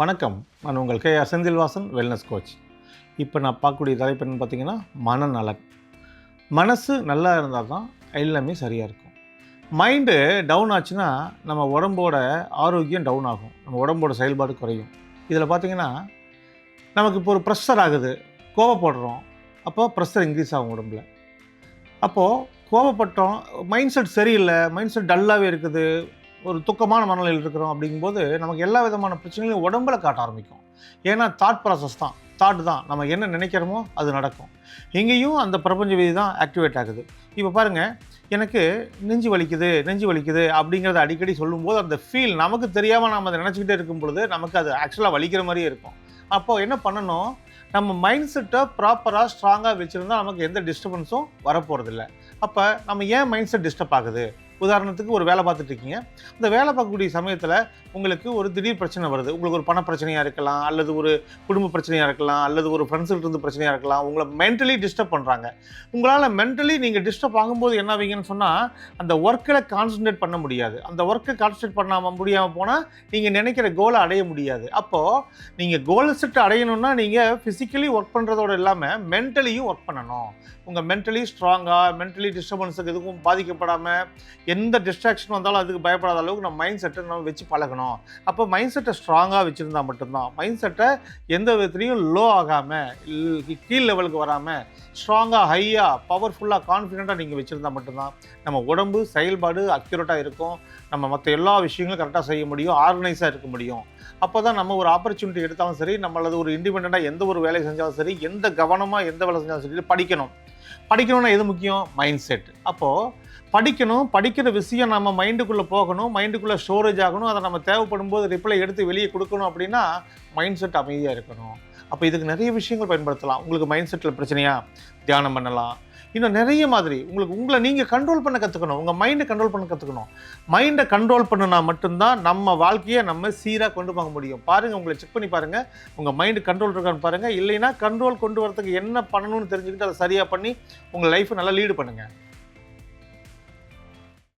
வணக்கம். நான் உங்கள் K R Senthilvasan wellness coach இப்போ நான் பார்க்கக்கூடிய தலைப்பு என்னன்னு பார்த்தீங்கன்னா மனநலன். மனசு நல்லா இருந்தால் தான் எல்லாமே சரியாக இருக்கும். மைண்டு டவுன் ஆச்சுன்னா நம்ம உடம்போட ஆரோக்கியம் டவுன் ஆகும். நம்ம உடம்போட செயல்பாடு குறையும். இதில் பார்த்தீங்கன்னா நமக்கு இப்போ ஒரு ப்ரெஷர் ஆகுது. கோவப்படுறோம். அப்போ ப்ரெஷர் இன்க்ரீஸ் ஆகும் உடம்புல. அப்போது கோவப்பட்டோம். மைண்ட் செட் சரியில்லை. மைண்ட் செட் டல்லாகவே இருக்குது. ஒரு துக்கமான மனநிலையில் இருக்கிறோம் அப்படிங்கும்போது நமக்கு எல்லா விதமான பிரச்சனைகளையும் உடம்புல காட்ட ஆரம்பிக்கும். ஏன்னா தாட் ப்ராசஸ் தான். தாட் தான். நம்ம என்ன நினைக்கிறோமோ அது நடக்கும். இங்கேயும் அந்த பிரபஞ்ச விதி தான் ஆக்டிவேட் ஆகுது. இப்போ பாருங்கள் எனக்கு நெஞ்சு வலிக்குது நெஞ்சு வலிக்குது அப்படிங்கிறத அடிக்கடி சொல்லும்போது அந்த ஃபீல் நமக்கு தெரியாமல் நம்ம அதை நினச்சிக்கிட்டே இருக்கும் பொழுது நமக்கு அது ஆக்சுவலாக வலிக்கிற மாதிரியே இருக்கும். அப்போது என்ன பண்ணணும்? நம்ம மைண்ட் செட்டை ப்ராப்பராக ஸ்ட்ராங்காக வச்சுருந்தா நமக்கு எந்த டிஸ்டர்பன்ஸும் வரப்போகிறதில்ல அப்போ நம்ம ஏன் மைண்ட் செட் டிஸ்டர்ப் ஆகுது? உதாரணத்துக்கு ஒரு வேலை பார்த்துட்டு இருக்கீங்க அந்த வேலை பார்க்கக்கூடிய சமயத்தில் உங்களுக்கு ஒரு திடீர் பிரச்சனை வருது. உங்களுக்கு ஒரு பண பிரச்சனையாக இருக்கலாம் அல்லது ஒரு குடும்ப பிரச்சனையாக இருக்கலாம் அல்லது ஒரு ஃப்ரெண்ட்ஸுக்கிட்ட இருந்து பிரச்சனையாக இருக்கலாம். உங்களை மென்டலி டிஸ்டர்ப் பண்ணுறாங்க உங்களால் மென்டலி நீங்கள் டிஸ்டர்ப் ஆகும்போது என்ன ஆவீங்கன்னு சொன்னால் அந்த ஒர்க்கில் கான்சன்ட்ரேட் பண்ண முடியாது. அந்த ஒர்க்கை கான்சன்ட்ரேட் பண்ணாமல் முடியாமல் போனால் நீங்கள் நினைக்கிற கோலை அடைய முடியாது. அப்போது நீங்கள் கோல் செட் அடையணும்னா நீங்கள் ஃபிசிக்கலி ஒர்க் பண்ணுறதோட இல்லாமல் மென்டலியும் ஒர்க் பண்ணணும். உங்கள் மென்டலி ஸ்ட்ராங்காக மென்டலி டிஸ்டர்பன்ஸுக்கு எதுவும் பாதிக்கப்படாமல் எந்த டிஸ்ட்ராக்ஷன் வந்தாலும் அதுக்கு பயப்படாத அளவுக்கு நம்ம மைண்ட் செட்டை நம்ம வச்சு பழகணும். அப்போ மைண்ட் செட்டை ஸ்ட்ராங்காக வச்சுருந்தா மட்டும்தான். மைண்ட் செட்டை எந்த விதத்துலையும் லோ ஆகாமல் கீழ் லெவலுக்கு வராமல் ஸ்ட்ராங்காக ஹையாக பவர்ஃபுல்லாக கான்ஃபிடெண்ட்டாக நீங்கள் வச்சுருந்தா மட்டும்தான் நம்ம உடம்பு செயல்பாடு அக்யூரேட்டாக இருக்கும். நம்ம மற்ற எல்லா விஷயங்களும் கரெக்டாக செய்ய முடியும் ஆர்கனைஸாக இருக்க முடியும். அப்போ தான் நம்ம ஒரு ஆப்பர்ச்சுனிட்டி எடுத்தாலும் சரி நம்மளது ஒரு இண்டிபெண்ட்டாக எந்த ஒரு வேலையை செஞ்சாலும் சரி எந்த கவனமாக எந்த வேலை செஞ்சாலும் சரி படிக்கணும். படிக்கணும்னா எது முக்கியம்? மைண்ட் செட் அப்போது படிக்கணும் படிக்கிற விஷயம் நம்ம மைண்டுக்குள்ளே போகணும் மைண்டுக்குள்ளே ஸ்டோரேஜ் ஆகணும் அதை நம்ம தேவைப்படும் போது ரிப்ளை எடுத்து வெளியே கொடுக்கணும் அப்படின்னா மைண்ட் செட் அமைதியாக இருக்கணும். அப்போ இதுக்கு நிறைய விஷயங்கள் பயன்படுத்தலாம். உங்களுக்கு மைண்ட் செட்டில் பிரச்சனையாக தியானம் பண்ணலாம். இன்னும் நிறைய மாதிரி. உங்களுக்கு உங்களை நீங்கள் கண்ட்ரோல் பண்ண கற்றுக்கணும் உங்கள் மைண்டை கண்ட்ரோல் பண்ண கற்றுக்கணும் மைண்டை கண்ட்ரோல் பண்ணினா மட்டும்தான் நம்ம வாழ்க்கையை நம்ம சீராக கொண்டு போக முடியும். பாருங்கள் உங்களை செக் பண்ணி பாருங்கள் உங்கள் மைண்டு கண்ட்ரோல் இருக்கான்னு பாருங்கள் இல்லைன்னா கண்ட்ரோல் கொண்டு வரதுக்கு என்ன பண்ணணும்னு தெரிஞ்சுக்கிட்டு அதை சரியாக பண்ணி உங்கள் லைஃப்பை நல்லா லீடு பண்ணுங்கள்